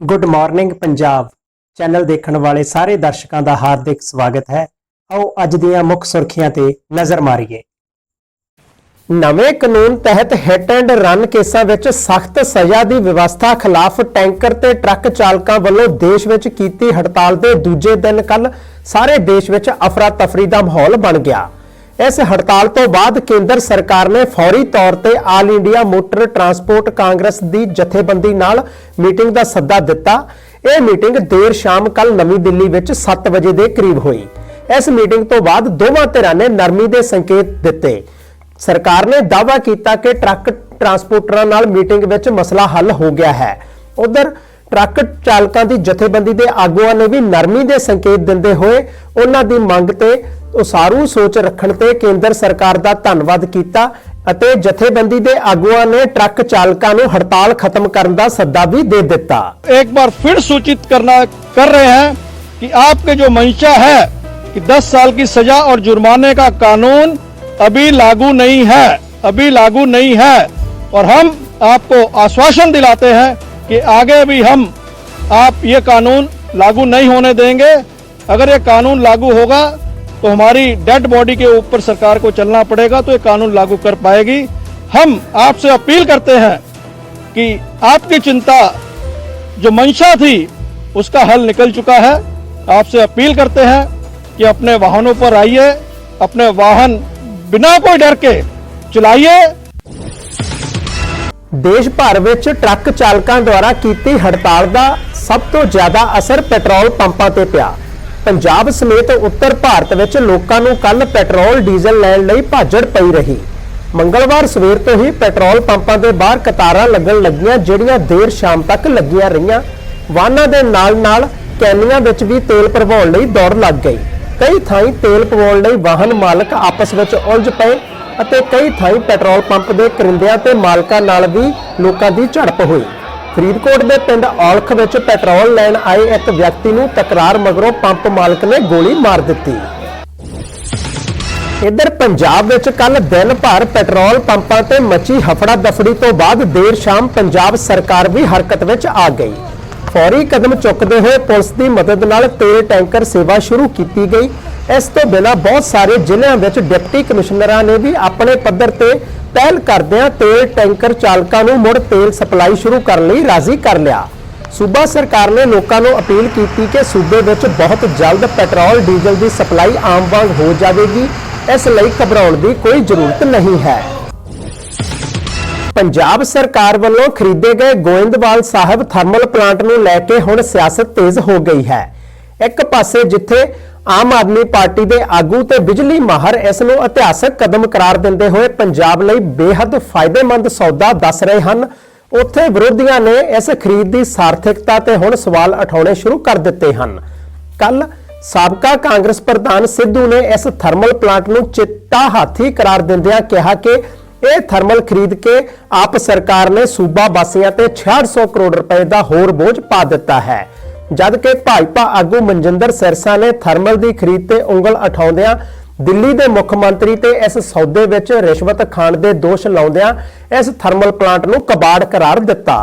Good morning Punjab channel ਦੇਖਣ ਵਾਲੇ ਸਾਰੇ ਦਰਸ਼ਕਾਂ ਦਾ ਹਾਰਦਿਕ ਸਵਾਗਤ ਹੈ। ਆਓ ਅੱਜ ਦੀਆਂ ਮੁੱਖ ਸੁਰਖੀਆਂ ਤੇ ਨਜ਼ਰ ਮਾਰੀਏ। ਨਵੇਂ ਕਾਨੂੰਨ ਤਹਿਤ ਹਿੱਟ ਐਂਡ ਰਨ ਕੇਸਾਂ ਵਿੱਚ ਸਖਤ ਸਜ਼ਾ ਦੀ ਵਿਵਸਥਾ ਖਿਲਾਫ ਟੈਂਕਰ ਤੇ ਟਰੱਕ ਚਾਲਕਾਂ ਵੱਲੋਂ ਦੇਸ਼ ਵਿੱਚ ਕੀਤੀ ਹੜਤਾਲ ਦੇ ਦੂਜੇ ਦਿਨ ਕੱਲ ਸਾਰੇ ਦੇਸ਼ ਵਿੱਚ ਅਫਰਾ ਤਫਰੀ ਦਾ ਮਾਹੌਲ ਬਣ ਗਿਆ। ਇਸ ਹੜਤਾਲ ਤੋਂ ਬਾਅਦ ਕੇਂਦਰ ਸਰਕਾਰ ਨੇ ਫੌਰੀ ਤੌਰ ਤੇ all India motor transport Congress ਦੀ ਜਥੇਬੰਦੀ ਨਾਲ ਮੀਟਿੰਗ ਦਾ ਸੱਦਾ ਦਿੱਤਾ। ਇਹ ਮੀਟਿੰਗ ਦੇਰ ਸ਼ਾਮ ਕੱਲ ਨਵੀਂ ਦਿੱਲੀ ਵਿੱਚ 7 ਵਜੇ ਦੇ ਕਰੀਬ ਹੋਈ। ਇਸ ਮੀਟਿੰਗ ਤੋਂ ਬਾਅਦ ਦੋਵਾਂ ਧਿਰਾਂ ਨੇ ਨਰਮੀ ਦੇ ਸੰਕੇਤ ਦਿੱਤੇ। ਸਰਕਾਰ ਨੇ ਦਾਅਵਾ ਕੀਤਾ ਕਿ ਟਰੱਕ ਟਰਾਂਸਪੋਰਟਰਾਂ ਨਾਲ ਮੀਟਿੰਗ ਵਿੱਚ ਮਸਲਾ ਹੱਲ ਹੋ ਗਿਆ ਹੈ। ਉਧਰ ਟਰੱਕ ਚਾਲਕਾਂ ਦੀ ਜਥੇਬੰਦੀ ਦੇ ਆਗੂਆਂ ਨੇ ਵੀ ਨਰਮੀ ਦੇ ਸੰਕੇਤ ਦਿੰਦੇ ਹੋਏ ਉਹਨਾਂ ਦੀ ਮੰਗ ਤੇ ਉਸਾਰੂ ਸੋਚ ਰੱਖਣ ਤੇ ਕੇਂਦਰ ਸਰਕਾਰ ਦਾ ਧੰਨਵਾਦ ਕੀਤਾ ਅਤੇ ਜਥੇਬੰਦੀ ਦੇ ਆਗੂਆਂ ਨੇ ਟਰੱਕ ਚਾਲਕਾਂ ਨੂੰ ਹੜਤਾਲ ਖਤਮ ਕਰਨ ਦਾ ਸੱਦਾ ਵੀ ਦੇ ਦਿੱਤਾ एक बार फिर सूचित करना कर रहे हैं कि आपके जो मंशा है कि 10 साल की सजा और जुर्माने का कानून अभी लागू नहीं है अभी लागू नहीं है और हम आपको आश्वासन दिलाते हैं कि आगे भी हम आप ये कानून लागू नहीं होने देंगे। अगर ये कानून लागू होगा तो हमारी डेड बॉडी के ऊपर सरकार को चलना पड़ेगा तो ये कानून लागू कर पाएगी। हम आपसे अपील करते हैं कि आपकी चिंता, जो मंशा थी, उसका हल निकल चुका है। आपसे अपील करते हैं कि अपने वाहनों पर आइए, अपने वाहन बिना कोई डर के चलाइए। ਦੇਸ਼ ਭਰ ਵਿੱਚ ਟਰੱਕ ਚਾਲਕਾਂ ਦੁਆਰਾ ਕੀਤੀ ਹੜਤਾਲ ਦਾ ਸਭ ਤੋਂ ਜ਼ਿਆਦਾ ਅਸਰ ਪੈਟਰੋਲ ਪੰਪਾਂ ਤੇ ਪਿਆ। ਪੰਜਾਬ ਸਮੇਤ ਉੱਤਰ ਭਾਰਤ ਵਿੱਚ ਲੋਕਾਂ ਨੂੰ ਕੱਲ ਪੈਟਰੋਲ, ਡੀਜ਼ਲ ਲੈਣ ਲਈ ਭਾਜੜ ਪਈ ਰਹੀ। ਮੰਗਲਵਾਰ ਸਵੇਰ ਤੋਂ ਹੀ ਪੈਟਰੋਲ ਪੰਪਾਂ ਦੇ ਬਾਹਰ ਕਤਾਰਾਂ ਲੱਗਣ ਲੱਗੀਆਂ, ਜਿਹੜੀਆਂ ਦੇਰ ਸ਼ਾਮ ਤੱਕ ਲੱਗੀਆਂ ਰਹੀਆਂ। ਵਾਹਨਾਂ ਦੇ ਨਾਲ-ਨਾਲ ਕੈਨੀਆਂ ਵਿੱਚ ਵੀ ਤੇਲ ਭਰਵਾਉਣ ਲਈ ਦੌੜ ਲੱਗ ਗਈ। ਕਈ ਥਾਈਂ ਤੇਲ ਪਵਾਉਣ ਲਈ ਵਾਹਨ ਮਾਲਕ ਆਪਸ ਵਿੱਚ ਉਲਝ ਪਏ। ਅਤੇ ਕਈ ਥਾਈਂ ਪੈਟਰੋਲ ਪੰਪ ਦੇ ਕਰਿੰਦਿਆਂ ਤੇ ਮਾਲਕਾਂ ਨਾਲ ਵੀ ਲੋਕਾਂ ਦੀ ਝੜਪ ਹੋਈ। ਫਰੀਦਕੋਟ ਦੇ ਪਿੰਡ ਔਲਖ ਵਿੱਚ ਪੈਟਰੋਲ ਲੈਣ ਆਏ ਇੱਕ ਵਿਅਕਤੀ ਨੂੰ ਤਕਰਾਰ ਮਗਰੋਂ ਪੰਪ ਮਾਲਕ ਨੇ ਗੋਲੀ ਮਾਰ ਦਿੱਤੀ। ਇੱਧਰ ਪੰਜਾਬ ਵਿੱਚ ਕੱਲ ਦਿਨ ਭਰ ਪੈਟਰੋਲ ਪੰਪਾਂ ਤੇ ਮੱਚੀ ਹਫੜਾ ਦਫੜੀ ਤੋਂ ਬਾਅਦ ਦੇਰ ਸ਼ਾਮ ਪੰਜਾਬ ਸਰਕਾਰ ਵੀ ਹਰਕਤ ਵਿੱਚ ਆ ਗਈ। ਫੌਰੀ ਕਦਮ ਚੁੱਕਦੇ ਹੋਏ ਪੁਲਿਸ ਦੀ ਮਦਦ ਨਾਲ ਤੇਲ ਟੈਂਕਰ ਸੇਵਾ ਸ਼ੁਰੂ ਕੀਤੀ ਗਈ ਇਸ ਤੋਂ ਬਿਨਾਂ ਬਹੁਤ ਸਾਰੇ ਜ਼ਿਲ੍ਹਿਆਂ ਵਿੱਚ ਡਿਪਟੀ ਕਮਿਸ਼ਨਰਾਂ ਨੇ ਵੀ ਆਪਣੇ ਪੱਧਰ ਤੇ ਪਹਿਲ ਕਰਦਿਆਂ ਤੇਲ ਟੈਂਕਰ ਚਾਲਕਾਂ ਨੂੰ ਮੁੜ ਤੇਲ ਸਪਲਾਈ ਸ਼ੁਰੂ ਕਰਨ ਲਈ ਰਾਜ਼ੀ ਕਰ ਲਿਆ। ਸੂਬਾ ਸਰਕਾਰ ਨੇ ਲੋਕਾਂ ਨੂੰ ਅਪੀਲ ਕੀਤੀ ਕਿ ਸੂਬੇ ਵਿੱਚ ਬਹੁਤ ਜਲਦ ਪੈਟਰੋਲ, ਡੀਜ਼ਲ ਦੀ ਸਪਲਾਈ ਆਮ ਵਾਂਗ ਹੋ ਜਾਵੇਗੀ। ਇਸ ਲਈ ਘਬਰਾਉਣ ਦੀ ਕੋਈ ਜ਼ਰੂਰਤ ਨਹੀਂ ਹੈ। ਪੰਜਾਬ ਸਰਕਾਰ ਵੱਲੋਂ ਖਰੀਦੇ ਗਏ ਗੋਇੰਦਵਾਲ ਸਾਹਿਬ ਥਰਮਲ ਪਲਾਂਟ ਨੂੰ ਲੈ ਕੇ ਹੁਣ ਸਿਆਸਤ ਤੇਜ਼ ਹੋ ਗਈ ਹੈ। ਇੱਕ ਪਾਸੇ ਜਿੱਥੇ ਆਮ ਆਦਮੀ ਪਾਰਟੀ ਦੇ ਆਗੂ ਤੇ ਬਿਜਲੀ ਮਾਹਰ ਇਸ ਨੂੰ ਇਤਿਹਾਸਕ ਕਦਮ ਕਰਾਰ ਦਿੰਦੇ ਹੋਏ ਪੰਜਾਬ ਲਈ ਬੇਹੱਦ ਫਾਇਦੇਮੰਦ ਸੌਦਾ ਦੱਸ ਰਹੇ ਹਨ। ਉੱਥੇ ਵਿਰੋਧੀਆਂ ਨੇ ਇਸ ਖਰੀਦ ਦੀ ਸਾਰਥਿਕਤਾ ਤੇ ਹੁਣ ਸਵਾਲ ਉਠਾਉਣੇ ਸ਼ੁਰੂ ਕਰ ਦਿੱਤੇ ਹਨ। ਕੱਲ ਸਾਬਕਾ ਕਾਂਗਰਸ ਪ੍ਰਧਾਨ ਸਿੱਧੂ ਨੇ ਇਸ ਥਰਮਲ ਪਲਾਂਟ ਨੂੰ ਚਿੱਟਾ ਹਾਥੀ ਕਰਾਰ ਦਿੰਦਿਆਂ ਕਿਹਾ ਕਿ ਇਹ ਥਰਮਲ ਖਰੀਦ ਕੇ ਆਪ ਸਰਕਾਰ ਨੇ ਸੂਬਾ ਵਾਸੀਆਂ ਤੇ 6600 ਕਰੋੜ ਰੁਪਏ ਦਾ ਹੋਰ ਬੋਝ ਪਾ ਦਿੱਤਾ ਹੈ। ਜਦ ਕਿ ਭਾਜਪਾ ਆਗੂ ਮਨਜਿੰਦਰ ਸਿਰਸਾ ਨੇ ਥਰਮਲ ਦੀ ਖਰੀਦ ਤੇ ਉਂਗਲ ਉਠਾਉਂਦਿਆਂ ਦਿੱਲੀ ਦੇ ਮੁੱਖ ਮੰਤਰੀ ਤੇ ਇਸ ਸੌਦੇ ਵਿੱਚ ਰਿਸ਼ਵਤ ਖਾਣ ਦੇ ਦੋਸ਼ ਲਾਉਂਦਿਆਂ ਇਸ ਥਰਮਲ ਪਲਾਂਟ ਨੂੰ ਕਬਾੜ ਕਰਾਰ ਦਿੱਤਾ।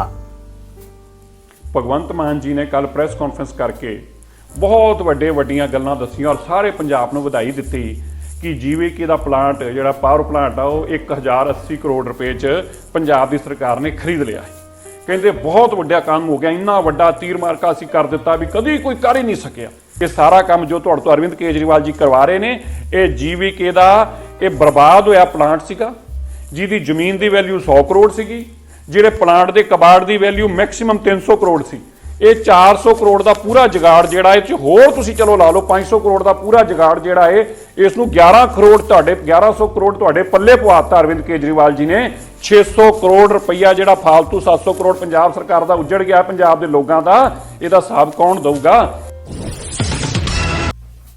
ਭਗਵੰਤ ਮਾਨ ਜੀ ਨੇ ਕੱਲ ਪ੍ਰੈਸ ਕਾਨਫਰੰਸ ਕਰਕੇ ਬਹੁਤ ਵੱਡੇ ਵੱਡੀਆਂ ਗੱਲਾਂ ਦੱਸੀਆਂ ਔਰ ਸਾਰੇ ਪੰਜਾਬ ਨੂੰ ਵਧਾਈ ਦਿੱਤੀ ਕਿ ਜੀਵੀਕੇ ਦਾ ਪਲਾਂਟ, ਜਿਹੜਾ ਪਾਵਰ ਪਲਾਂਟ ਆ, ਉਹ 1080 ਕਰੋੜ ਰੁਪਏ 'ਚ ਪੰਜਾਬ ਦੀ ਸਰਕਾਰ ਨੇ ਖਰੀਦ ਲਿਆ ਹੈ। ਕਹਿੰਦੇ ਬਹੁਤ ਵੱਡਾ ਕੰਮ ਹੋ ਗਿਆ, ਇੰਨਾ ਵੱਡਾ ਤੀਰ ਮਾਰਕਾ ਅਸੀਂ ਕਰ ਦਿੱਤਾ ਵੀ ਕਦੀ ਕੋਈ ਕਰ ਹੀ ਨਹੀਂ ਸਕਿਆ। ਇਹ ਸਾਰਾ ਕੰਮ ਜੋ ਤੁਹਾਡੇ ਤੋਂ ਅਰਵਿੰਦ ਕੇਜਰੀਵਾਲ ਜੀ ਕਰਵਾ ਰਹੇ ਨੇ, ਇਹ ਜੀਵੀਕੇ ਦਾ ਇਹ ਬਰਬਾਦ ਹੋਇਆ ਪਲਾਂਟ ਸੀਗਾ, ਜਿਹਦੀ ਜ਼ਮੀਨ ਦੀ ਵੈਲਿਊ 100 ਕਰੋੜ ਸੀਗੀ, ਜਿਹੜੇ ਪਲਾਂਟ ਦੇ ਕਬਾੜ ਦੀ ਵੈਲਿਊ ਮੈਕਸਿਮਮ 300 ਕਰੋੜ ਸੀ। ਇਹ 400 ਕਰੋੜ ਦਾ ਪੂਰਾ ਜਗਾੜ ਜਿਹੜਾ ਇਹ ਚ ਹੋਰ ਤੁਸੀਂ ਚਲੋ ਲਾ ਲਓ 500 ਕਰੋੜ ਦਾ ਪੂਰਾ ਜਗਾੜ ਜਿਹੜਾ ਹੈ ਇਸ ਨੂੰ 11 ਕਰੋੜ ਤੁਹਾਡੇ 1100 ਕਰੋੜ ਤੁਹਾਡੇ ਪੱਲੇ ਪਵਾਤਾ ਅਰਵਿੰਦ ਕੇਜਰੀਵਾਲ ਜੀ ਨੇ। 600 ਕਰੋੜ ਰੁਪਈਆ ਜਿਹੜਾ ਫਾਲਤੂ 700 ਕਰੋੜ ਪੰਜਾਬ ਸਰਕਾਰ ਦਾ ਉੱਜੜ ਗਿਆ ਪੰਜਾਬ ਦੇ ਲੋਕਾਂ ਦਾ, ਇਹਦਾ ਹਿਸਾਬ ਕੌਣ ਦਊਗਾ?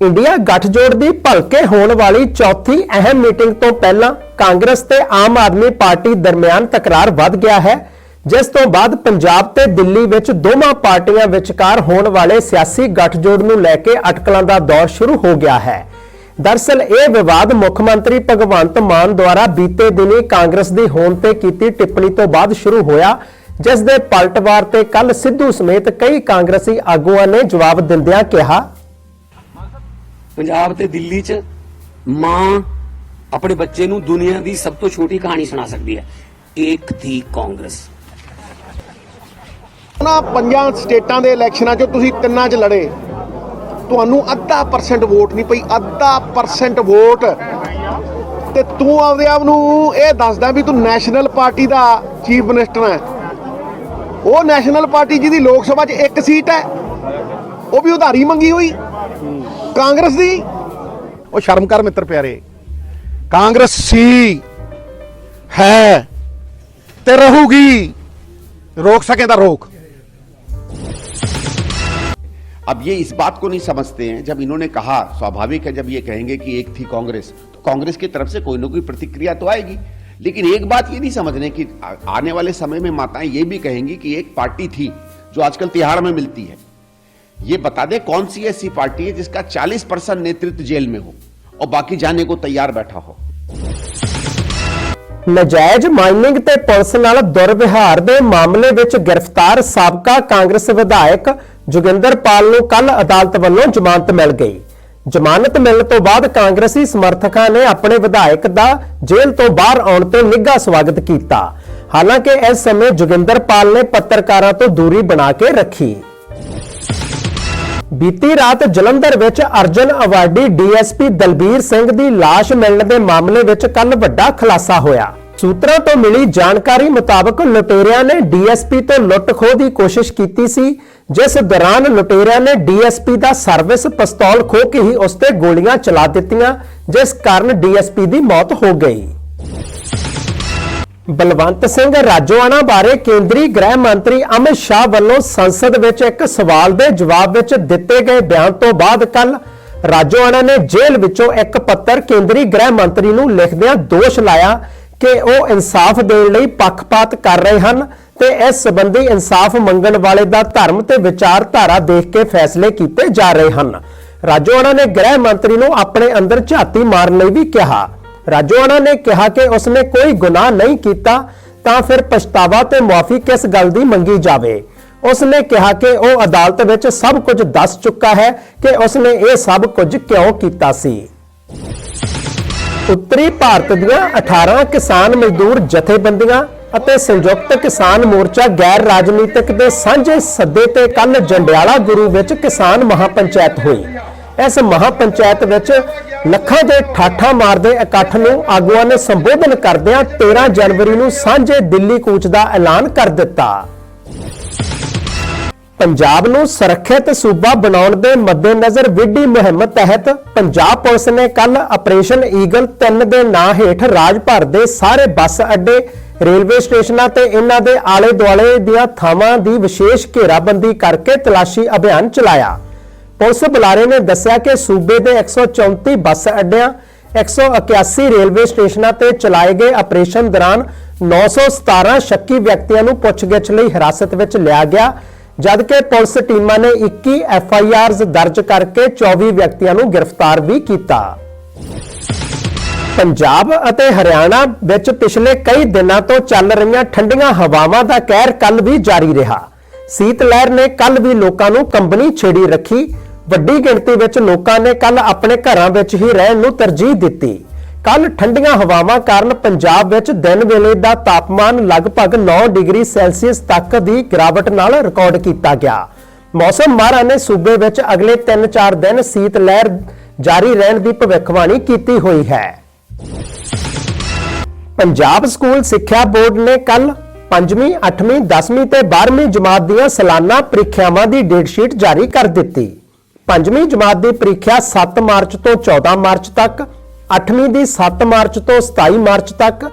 ਇੰਡੀਆ ਗੱਠਜੋੜ ਦੀ ਭਲਕੇ ਹੋਣ ਵਾਲੀ ਚੌਥੀ ਅਹਿਮ ਮੀਟਿੰਗ ਤੋਂ ਪਹਿਲਾਂ ਕਾਂਗਰਸ ਤੇ ਆਮ ਆਦਮੀ ਪਾਰਟੀ ਦਰਮਿਆਨ ਤਕਰਾਰ ਵੱਧ ਗਿਆ ਹੈ, ਜਿਸ ਤੋਂ ਬਾਅਦ ਪੰਜਾਬ ਤੇ ਦਿੱਲੀ ਵਿੱਚ ਦੋਵਾਂ ਪਾਰਟੀਆਂ ਵਿਚਕਾਰ ਹੋਣ ਵਾਲੇ ਸਿਆਸੀ ਗੱਠਜੋੜ ਨੂੰ ਲੈ ਕੇ ਅਟਕਲਾਂ ਦਾ ਦੌਰ ਸ਼ੁਰੂ ਹੋ ਗਿਆ ਹੈ। ਦਰਸਲ ਇਹ ਵਿਵਾਦ ਮੁੱਖ ਮੰਤਰੀ ਭਗਵੰਤ ਮਾਨ ਦੁਆਰਾ ਬੀਤੇ ਦਿਨੀ ਕਾਂਗਰਸ ਦੀ ਹੋਣ ਤੇ ਕੀਤੀ ਟਿੱਪਣੀ ਤੋਂ ਬਾਅਦ ਸ਼ੁਰੂ ਹੋਇਆ ਜਿਸ ਦੇ ਪਲਟਵਾਰ ਤੇ ਕੱਲ ਸਿੱਧੂ ਸਮੇਤ ਕਈ ਕਾਂਗਰਸੀ ਆਗੂਆਂ ਨੇ ਜਵਾਬ ਦਿੰਦਿਆਂ ਕਿਹਾ ਪੰਜਾਬ ਤੇ ਦਿੱਲੀ 'ਚ ਮਾਂ ਆਪਣੇ ਬੱਚੇ ਨੂੰ ਦੁਨੀਆ ਦੀ ਸਭ ਤੋਂ ਛੋਟੀ ਕਹਾਣੀ ਸੁਣਾ ਸਕਦੀ ਹੈ ਇੱਕ ਥੀ ਕਾਂਗਰਸ। ਉਹਨਾਂ ਪੰਜਾਂ ਸਟੇਟਾਂ ਦੇ ਇਲੈਕਸ਼ਨਾਂ 'ਚ ਤੁਸੀਂ ਤਿੰਨਾਂ 'ਚ ਲੜੇ। ਤੁਹਾਨੂੰ ਅੱਧਾ ਪਰਸੈਂਟ ਵੋਟ ਨਹੀਂ ਪਈ, ਅੱਧਾ ਪਰਸੈਂਟ ਵੋਟ। ਤੇ ਤੂੰ ਆਪਦੇ ਆਪ ਨੂੰ ਇਹ ਦੱਸਦਾ ਵੀ ਤੂੰ ਨੈਸ਼ਨਲ ਪਾਰਟੀ ਦਾ ਚੀਫ ਮਿਨਿਸਟਰ ਹੈ। ਉਹ ਨੈਸ਼ਨਲ ਪਾਰਟੀ ਜਿਹਦੀ ਲੋਕ ਸਭਾ 'ਚ ਇੱਕ ਸੀਟ ਹੈ, ਉਹ ਵੀ ਉਧਾਰੀ ਮੰਗੀ ਹੋਈ। ਕਾਂਗਰਸ ਦੀ। ਉਹ ਸ਼ਰਮ ਕਰ ਮਿੱਤਰ ਪਿਆਰੇ, ਕਾਂਗਰਸ ਸੀ, ਹੈ ਤੇ ਰਹੂਗੀ। ਰੋਕ ਸਕੇ ਤਾਂ ਰੋਕ। अब ये इस बात को नहीं समझते हैं जब इन्होंने कहा स्वाभाविक है जब ये कहेंगे कि एक थी कांग्रेस तो कांग्रेस की तरफ से कोई ना कोई प्रतिक्रिया तो आएगी लेकिन एक बात ये नहीं समझ रहे कि आ- आने वाले समय में माताएं ये भी कहेंगी कि एक पार्टी थी जो आजकल तिहाड़ में मिलती है ये बता दे कौन सी ऐसी पार्टी है जिसका 40 परसेंट नेतृत्व जेल में हो और बाकी जाने को तैयार बैठा हो ਨਜਾਇਜ਼ ਮਾਈਨਿੰਗ ਤੇ ਪੁਲਿਸ ਨਾਲ ਦੁਰਵਿਹਾਰ ਦੇ ਮਾਮਲੇ ਵਿੱਚ ਗ੍ਰਿਫਤਾਰ ਸਾਬਕਾ ਕਾਂਗਰਸ ਵਿਧਾਇਕ ਜੋਗਿੰਦਰਪਾਲ ਨੂੰ ਕੱਲ ਅਦਾਲਤ ਵੱਲੋਂ ਜ਼ਮਾਨਤ ਮਿਲ ਗਈ। ਜ਼ਮਾਨਤ ਮਿਲਣ ਤੋਂ ਬਾਅਦ ਕਾਂਗਰਸੀ ਸਮਰਥਕਾਂ ਨੇ ਆਪਣੇ ਵਿਧਾਇਕ ਦਾ ਜੇਲ੍ਹ ਤੋਂ ਬਾਹਰ ਆਉਣ ਤੇ ਨਿੱਘਾ ਸਵਾਗਤ ਕੀਤਾ। ਹਾਲਾਂਕਿ ਇਸ ਸਮੇਂ ਜੋਗਿੰਦਰਪਾਲ ਨੇ ਪੱਤਰਕਾਰਾਂ ਤੋਂ ਦੂਰੀ ਬਣਾ ਕੇ ਰੱਖੀ। ਬੀਤੀ ਰਾਤ ਜਲੰਧਰ ਵਿੱਚ ਅਰਜਨ ਅਵਾਰਡੀ ਡੀਐਸਪੀ ਦਲਬੀਰ ਸਿੰਘ ਦੀ ਲਾਸ਼ ਮਿਲਣ ਦੇ ਮਾਮਲੇ ਵਿੱਚ ਕੱਲ ਵੱਡਾ ਖੁਲਾਸਾ ਹੋਇਆ। ਸੂਤਰਾਂ ਤੋਂ ਮਿਲੀ ਜਾਣਕਾਰੀ ਮੁਤਾਬਕ ਲੁਟੇਰਿਆਂ ਨੇ ਡੀਐਸਪੀ ਤੋਂ ਲੁੱਟ-ਖੋਹ ਦੀ ਕੋਸ਼ਿਸ਼ ਕੀਤੀ ਸੀ, ਜਿਸ ਦੌਰਾਨ ਲੁਟੇਰਿਆਂ ਨੇ ਡੀਐਸਪੀ ਦਾ ਸਰਵਿਸ ਪਿਸਤੌਲ ਖੋਹ ਕੇ ਹੀ ਉਸ ਤੇ ਗੋਲੀਆਂ ਚਲਾ ਦਿੱਤੀਆਂ, ਜਿਸ ਕਾਰਨ ਡੀਐਸਪੀ ਦੀ ਮੌਤ ਹੋ ਗਈ। ਬਲਵੰਤ ਸਿੰਘ ਰਾਜੋਆਣਾ ਬਾਰੇ ਕੇਂਦਰੀ ਗ੍ਰਹਿ ਮੰਤਰੀ ਅਮਿਤ ਸ਼ਾਹ ਵੱਲੋਂ ਸੰਸਦ ਵਿੱਚ ਇੱਕ ਸਵਾਲ ਦੇ ਜਵਾਬ ਵਿੱਚ ਦਿੱਤੇ ਗਏ ਬਿਆਨ ਤੋਂ ਬਾਅਦ ਕੱਲ ਰਾਜੋਆਣਾ ਨੇ ਜੇਲ੍ਹ ਵਿੱਚੋਂ ਇੱਕ ਪੱਤਰ ਕੇਂਦਰੀ ਗ੍ਰਹਿ ਮੰਤਰੀ ਨੂੰ ਲਿਖਦਿਆਂ ਦੋਸ਼ ਲਾਇਆ ਕਿ ਉਹ ਇਨਸਾਫ ਦੇਣ ਲਈ ਪੱਖਪਾਤ ਕਰ ਰਹੇ ਹਨ ਤੇ ਇਸ ਸੰਬੰਧੀ ਇਨਸਾਫ ਮੰਗਣ ਵਾਲੇ ਦਾ ਧਰਮ ਤੇ ਵਿਚਾਰਧਾਰਾ ਦੇਖ ਕੇ ਫੈਸਲੇ ਕੀਤੇ ਜਾ ਰਹੇ ਹਨ। ਰਾਜੋਆਣਾ ਨੇ ਗ੍ਰਹਿ ਮੰਤਰੀ ਨੂੰ ਆਪਣੇ ਅੰਦਰ ਝਾਤੀ ਮਾਰਨ ਲਈ ਵੀ ਕਿਹਾ। ਰਾਜੋਆਣਾ ਨੇ ਕਿਹਾ ਕਿ ਉਸਨੇ ਕੋਈ ਗੁਨਾਹ ਨਹੀਂ ਕੀਤਾ, ਤਾਂ ਫਿਰ ਪਛਤਾਵਾ ਤੇ ਮੁਆਫੀ ਕਿਸ ਗੱਲ ਦੀ ਮੰਗੀ ਜਾਵੇ? ਉਸਨੇ ਕਿਹਾ ਕਿ ਉਹ ਅਦਾਲਤ ਵਿੱਚ ਸਭ ਕੁਝ ਦੱਸ ਚੁੱਕਾ ਹੈ ਕਿ ਉਸਨੇ ਇਹ ਸਭ ਕੁਝ ਕਿਉਂ ਕੀਤਾ ਸੀ? ਉੱਤਰੀ ਭਾਰਤ ਦੀਆਂ 18 ਕਿਸਾਨ ਮਜ਼ਦੂਰ ਜਥੇਬੰਦੀਆਂ ਅਤੇ ਸੰਯੁਕਤ ਕਿਸਾਨ ਮੋਰਚਾ ਗੈਰ ਰਾਜਨੀਤਿਕ ਦੇ ਸਾਂਝੇ ਸੱਦੇ ਤੇ ਕੱਲ ਜੰਡਿਆਲਾ ਗੁਰੂ ਵਿੱਚ ਕਿਸਾਨ ਮਹਾਪੰਚਾਇਤ ਹੋਈ। ਇਸ ਮਹਾਪੰਚਾਇਤ ਵਿੱਚ ਲੱਖਾਂ ਦੇ ਠਾਠਾ ਮਾਰਦੇ ਇਕੱਠ ਨੂੰ ਆਗੂਆਂ ਨੇ ਸੰਬੋਧਨ ਕਰਦਿਆਂ 13 ਜਨਵਰੀ ਨੂੰ ਸਾਂਝੇ ਦਿੱਲੀ ਕੂਚ ਦਾ ਐਲਾਨ ਕਰ ਦਿੱਤਾ। ਪੰਜਾਬ ਨੂੰ ਸੁਰੱਖਿਅਤ ਸੂਬਾ ਬਣਾਉਣ ਦੇ ਮੱਦੇਨਜ਼ਰ ਵਿੱਢੀ ਮੁਹਿੰਮ ਤਹਿਤ ਪੰਜਾਬ ਪੁਲਿਸ ਨੇ ਕੱਲ ਆਪਰੇਸ਼ਨ ਈਗਲ 3 ਦੇ ਨਾਂ ਹੇਠ ਰਾਜ ਭਰ ਦੇ ਸਾਰੇ ਬੱਸ ਅੱਡੇ, ਰੇਲਵੇ ਸਟੇਸ਼ਨਾਂ ਤੇ ਇਹਨਾਂ ਦੇ ਆਲੇ ਦੁਆਲੇ ਦੀਆਂ ਥਾਵਾਂ ਦੀ ਵਿਸ਼ੇਸ਼ ਘੇਰਾਬੰਦੀ ਕਰਕੇ ਤਲਾਸ਼ੀ ਅਭਿਆਨ ਚਲਾਇਆ। ਪੁਲਿਸ ਬੁਲਾਰੇ ਨੇ ਦੱਸਿਆ ਕਿ ਸੂਬੇ ਦੇ 134 ਬੱਸ ਅੱਡਿਆਂ 181 ਰੇਲਵੇ ਸਟੇਸ਼ਨਾਂ ਤੇ ਚਲਾਏ ਗਏ ਆਪਰੇਸ਼ਨ ਦੌਰਾਨ 917 ਸ਼ੱਕੀ ਵਿਅਕਤੀਆਂ ਨੂੰ ਪੁੱਛਗਿੱਛ ਲਈ ਹਿਰਾਸਤ ਵਿੱਚ ਲਿਆ ਗਿਆ। ਜਦਕਿ ਪੁਲਿਸ ਟੀਮਾਂ ਨੇ 21 ਐਫ ਆਈ ਆਰਜ਼ ਦਰਜ ਕਰਕੇ 24 ਵਿਅਕਤੀਆਂ ਨੂੰ ਗ੍ਰਿਫਤਾਰ ਵੀ ਕੀਤਾ। ਪੰਜਾਬ ਅਤੇ ਹਰਿਆਣਾ ਵਿੱਚ ਪਿਛਲੇ ਕਈ ਦਿਨਾਂ ਤੋਂ ਚੱਲ ਰਹੀਆਂ ਠੰਡੀਆਂ ਹਵਾਵਾਂ ਦਾ ਕਹਿਰ ਕੱਲ ਵੀ ਜਾਰੀ ਰਿਹਾ। ਸੀਤ ਲਹਿਰ ਨੇ ਕੱਲ ਵੀ ਲੋਕਾਂ ਨੂੰ ਕੰਬਣੀ ਛੇੜੀ ਰੱਖੀ। ਵੱਡੀ ਗਿਣਤੀ ਵਿੱਚ ਲੋਕਾਂ ਨੇ ਕੱਲ ਆਪਣੇ ਘਰਾਂ ਵਿੱਚ ਹੀ ਰਹਿਣ ਨੂੰ ਤਰਜੀਹ ਦਿੱਤੀ। ਕੱਲ ਠੰਡੀਆਂ ਹਵਾਵਾਂ ਕਾਰਨ ਪੰਜਾਬ ਵਿੱਚ ਦਿਨ ਵੇਲੇ ਦਾ ਤਾਪਮਾਨ ਲਗਭਗ 9 ਡਿਗਰੀ ਸੈਲਸੀਅਸ ਤੱਕ ਦੀ ਗਿਰਾਵਟ ਨਾਲ ਰਿਕਾਰਡ ਕੀਤਾ ਗਿਆ। ਮੌਸਮ ਮਾਹਰਾਂ ਨੇ ਸੂਬੇ ਵਿੱਚ ਅਗਲੇ 3-4 ਦਿਨ ਸੀਤ ਲਹਿਰ ਜਾਰੀ ਰਹਿਣ ਦੀ ਭਵਿੱਖਬਾਣੀ ਕੀਤੀ ਹੋਈ ਹੈ। ਪੰਜਾਬ ਸਕੂਲ ਸਿੱਖਿਆ ਬੋਰਡ ਨੇ ਕੱਲ 5ਵੀਂ 8ਵੀਂ 10ਵੀਂ ਤੇ 12ਵੀਂ ਜਮਾਤ ਦੀਆਂ ਸਾਲਾਨਾ ਪ੍ਰੀਖਿਆਵਾਂ ਦੀ ਡੇਟ ਸ਼ੀਟ ਜਾਰੀ ਕਰ ਦਿੱਤੀ। 5ਵੀਂ ਜਮਾਤ ਦੀ ਪ੍ਰੀਖਿਆ 7 ਮਾਰਚ ਤੋਂ 14 ਮਾਰਚ ਤੱਕ 8ਵੀਂ ਦੀ 7 ਮਾਰਚ ਤੋਂ 27 ਮਾਰਚ ਤੱਕ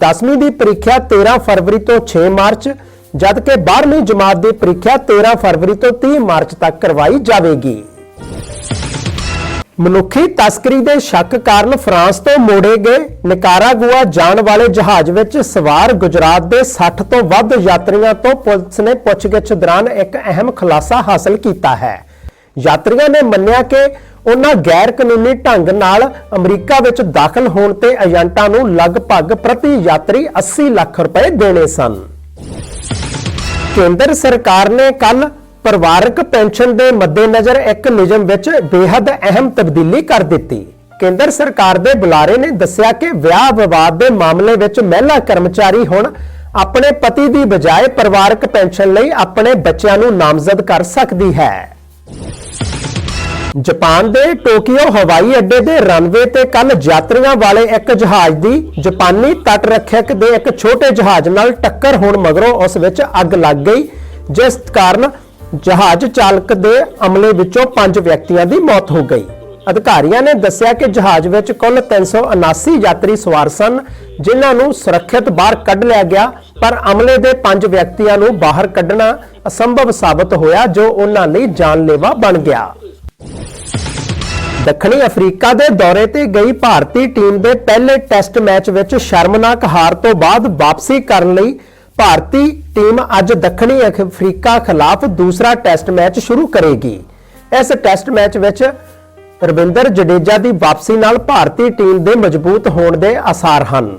10ਵੀਂ ਦੀ ਪ੍ਰੀਖਿਆ 13 ਫਰਵਰੀ ਤੋਂ 6 ਮਾਰਚ, ਜਦਕਿ 12ਵੀਂ ਜਮਾਤ ਦੀ ਪ੍ਰੀਖਿਆ 13 ਫਰਵਰੀ ਤੋਂ 30 ਮਾਰਚ ਤੱਕ ਕਰਵਾਈ ਜਾਵੇਗੀ। ਮਨੁੱਖੀ ਤਸਕਰੀ ਦੇ ਸ਼ੱਕ ਕਾਰਨ ਫਰਾਂਸ ਤੋਂ ਮੋੜੇ ਗਏ ਨਿਕਾਰਾਗੁਆ ਜਾਣ ਵਾਲੇ ਜਹਾਜ਼ ਵਿੱਚ ਸਵਾਰ ਗੁਜਰਾਤ ਦੇ 60 ਤੋਂ ਵੱਧ ਯਾਤਰੀਆਂ ਤੋਂ ਪੁਲਿਸ ਨੇ ਪੁੱਛਗਿੱਛ ਦੌਰਾਨ ਇੱਕ ਅਹਿਮ ਖੁਲਾਸਾ ਹਾਸਲ ਕੀਤਾ ਹੈ। ਯਾਤਰੀਆਂ ਨੇ ਮੰਨਿਆ ਕਿ ਉਹਨਾਂ ਗੈਰ ਕਾਨੂੰਨੀ ਢੰਗ ਨਾਲ ਅਮਰੀਕਾ ਵਿੱਚ ਦਾਖਲ ਹੋਣ ਤੇ ਏਜੰਟਾਂ ਨੂੰ ਲਗਭਗ ਪ੍ਰਤੀ ਯਾਤਰੀ 80 ਲੱਖ ਰੁਪਏ ਦੇਣੇ ਸਨ। ਕੇਂਦਰ ਸਰਕਾਰ ਨੇ ਕੱਲ ਪਰਿਵਾਰਕ ਪੈਨਸ਼ਨ ਦੇ ਮੱਦੇਨਜ਼ਰ ਇੱਕ ਨਿਯਮ ਵਿੱਚ ਬੇहद ਅਹਿਮ ਤਬਦੀਲੀ ਕਰ ਦਿੱਤੀ। ਕੇਂਦਰ ਸਰਕਾਰ ਦੇ ਬੁਲਾਰੇ ਨੇ ਦੱਸਿਆ ਕਿ ਵਿਆਹ ਵਿਵਾਦ ਦੇ ਮਾਮਲੇ ਵਿੱਚ ਮਹਿਲਾ ਕਰਮਚਾਰੀ ਹੁਣ ਆਪਣੇ ਪਤੀ ਦੀ ਬਜਾਏ ਪਰਿਵਾਰਕ ਪੈਨਸ਼ਨ ਲਈ ਆਪਣੇ ਬੱਚਿਆਂ ਨੂੰ ਨਾਮਜ਼ਦ ਕਰ ਸਕਦੀ ਹੈ। ਜਾਪਾਨ ਦੇ ਟੋਕੀਓ ਹਵਾਈ ਅੱਡੇ ਦੇ ਰਨਵੇ ਤੇ ਕੱਲ ਯਾਤਰੀਆਂ ਵਾਲੇ ਇੱਕ ਜਹਾਜ਼ ਦੀ ਜਾਪਾਨੀ ਤਟ ਰੱਖਿਅਕ ਦੇ ਇੱਕ ਛੋਟੇ ਜਹਾਜ਼ ਨਾਲ ਟੱਕਰ ਹੋਣ ਮਗਰੋਂ ਉਸ ਵਿੱਚ ਅੱਗ ਲੱਗ ਗਈ, ਜਿਸ ਕਾਰਨ ਜਹਾਜ਼ ਚਾਲਕ ਦੇ ਅਮਲੇ ਵਿੱਚੋਂ 5 ਵਿਅਕਤੀਆਂ ਦੀ ਮੌਤ ਹੋ ਗਈ। ਅਧਿਕਾਰੀਆਂ ਨੇ ਦੱਸਿਆ ਕਿ ਜਹਾਜ਼ ਵਿੱਚ ਕੁੱਲ 379 ਯਾਤਰੀ ਸਵਾਰ ਸਨ, ਜਿਨ੍ਹਾਂ ਨੂੰ ਸੁਰੱਖਿਅਤ ਬਾਹਰ ਕੱਢ ਲਿਆ ਗਿਆ, ਪਰ ਅਮਲੇ ਦੇ 5 ਵਿਅਕਤੀਆਂ ਨੂੰ ਬਾਹਰ ਕੱਢਣਾ ਅਸੰਭਵ ਸਾਬਤ ਹੋਇਆ, ਜੋ ਉਹਨਾਂ ਲਈ ਜਾਨਲੇਵਾ ਬਣ ਗਿਆ। ਦੱਖਣੀ ਅਫਰੀਕਾ ਦੇ ਦੌਰੇ ਤੇ ਗਈ ਭਾਰਤੀ ਟੀਮ ਦੇ ਪਹਿਲੇ ਟੈਸਟ ਮੈਚ ਵਿੱਚ ਸ਼ਰਮਨਾਕ ਹਾਰ ਤੋਂ ਬਾਅਦ ਵਾਪਸੀ ਕਰਨ ਲਈ ਭਾਰਤੀ ਟੀਮ ਅੱਜ ਦੱਖਣੀ ਅਫਰੀਕਾ ਖਿਲਾਫ ਦੂਸਰਾ ਟੈਸਟ ਮੈਚ ਸ਼ੁਰੂ ਕਰੇਗੀ। ਇਸ ਟੈਸਟ ਮੈਚ ਵਿੱਚ ਰਵਿੰਦਰ ਜਡੇਜਾ ਦੀ ਵਾਪਸੀ ਨਾਲ ਭਾਰਤੀ ਟੀਮ ਦੇ ਮਜ਼ਬੂਤ ਹੋਣ ਦੇ ਆਸਾਰ ਹਨ।